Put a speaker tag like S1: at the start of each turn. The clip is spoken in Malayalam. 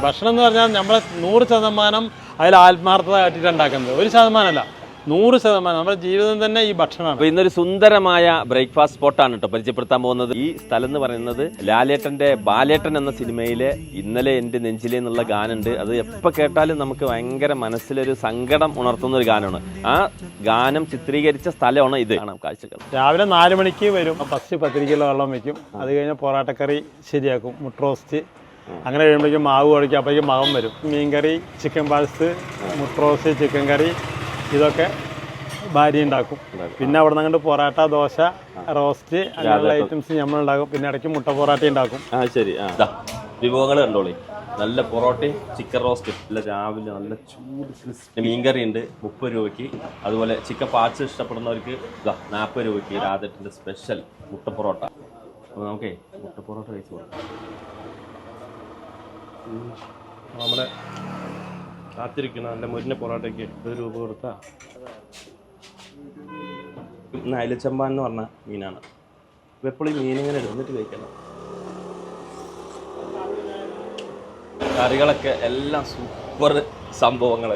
S1: ഭക്ഷണം എന്ന് പറഞ്ഞാൽ നമ്മൾ നൂറ് ശതമാനം അതിൽ ആത്മാർത്ഥത കാട്ടിയിട്ട് ഉണ്ടാക്കുന്നത്. ഒരു ശതമാനമല്ല നൂറ് ശതമാനം. നമ്മുടെ ജീവിതം തന്നെ ഈ ഭക്ഷണമാണ്.
S2: അപ്പൊ ഇന്നൊരു സുന്ദരമായ ബ്രേക്ക്ഫാസ്റ്റ് സ്പോട്ടാണ് കേട്ടോ പരിചയപ്പെടുത്താൻ പോകുന്നത്. ഈ സ്ഥലം എന്ന് പറയുന്നത് ലാലേട്ടന്റെ ബാലേട്ടൻ എന്ന സിനിമയിലെ ഇന്നലെ എന്റെ നെഞ്ചിലെ എന്നുള്ള ഗാനുണ്ട് അത് എപ്പോൾ കേട്ടാലും നമുക്ക് ഭയങ്കര മനസ്സിലൊരു സങ്കടം ഉണർത്തുന്ന ഒരു ഗാനമാണ്. ആ ഗാനം ചിത്രീകരിച്ച സ്ഥലമാണ് ഇത്. കാണാം കാഴ്ചകൾ.
S1: രാവിലെ നാല് മണിക്ക് വരും. ഫസ്റ്റ് പത്തിരിക്കുള്ള വെള്ളം വെക്കും. അത് കഴിഞ്ഞ് പൊറാട്ടക്കറി ശരിയാക്കും. മുട്ട റോസ്റ്റ് അങ്ങനെ കഴിയുമ്പോഴേക്കും മാവ് കുഴയ്ക്കും അപ്പോഴേക്കും മകം വരും. മീൻകറി ചിക്കൻ പാഴ്സ് മുട്ടോസ് ചിക്കൻ കറി ഇതൊക്കെ ഭാര്യ ഉണ്ടാക്കും. പിന്നെ അവിടെ നിന്ന് അങ്ങോട്ട് പൊറാട്ട ദോശ റോസ്റ്റ് അങ്ങനെയുള്ള ഐറ്റംസ് നമ്മൾ ഉണ്ടാക്കും പിന്നെ ഇടയ്ക്ക് മുട്ട പൊറാട്ട ഉണ്ടാക്കും.
S2: ആ ശരി. ആ. വിഭവങ്ങൾ കണ്ടോളി. നല്ല പൊറോട്ടയും ചിക്കൻ റോസ്റ്റ് നല്ല രാവിലെ നല്ല ചൂട് ക്രിസ്പി മീൻകറി ഉണ്ട് മുപ്പത് രൂപയ്ക്ക്. അതുപോലെ ചിക്കൻ പാച്ച് ഇഷ്ടപ്പെടുന്നവർക്ക് ഇതാ നാൽപ്പത് രൂപയ്ക്ക് രാജട്ടിന്റെ സ്പെഷ്യൽ മുട്ട പൊറോട്ട. അപ്പോൾ നമുക്കേ മുട്ട പൊറോട്ട കഴിച്ചു കൊടുക്കാം.
S3: നമ്മുടെ കാത്തിരിക്കുന്ന നല്ല മുരിഞ്ഞ പൊറോട്ടയ്ക്ക് ഒരു രൂപ കൊടുത്താൽ ഇന്ന് എന്ന് പറഞ്ഞ മീനാണ്. വെപ്പളി മീനിങ്ങനെ എടുത്തിട്ട് കഴിക്കണം.
S2: കറികളൊക്കെ എല്ലാം സൂപ്പർ സംഭവങ്ങൾ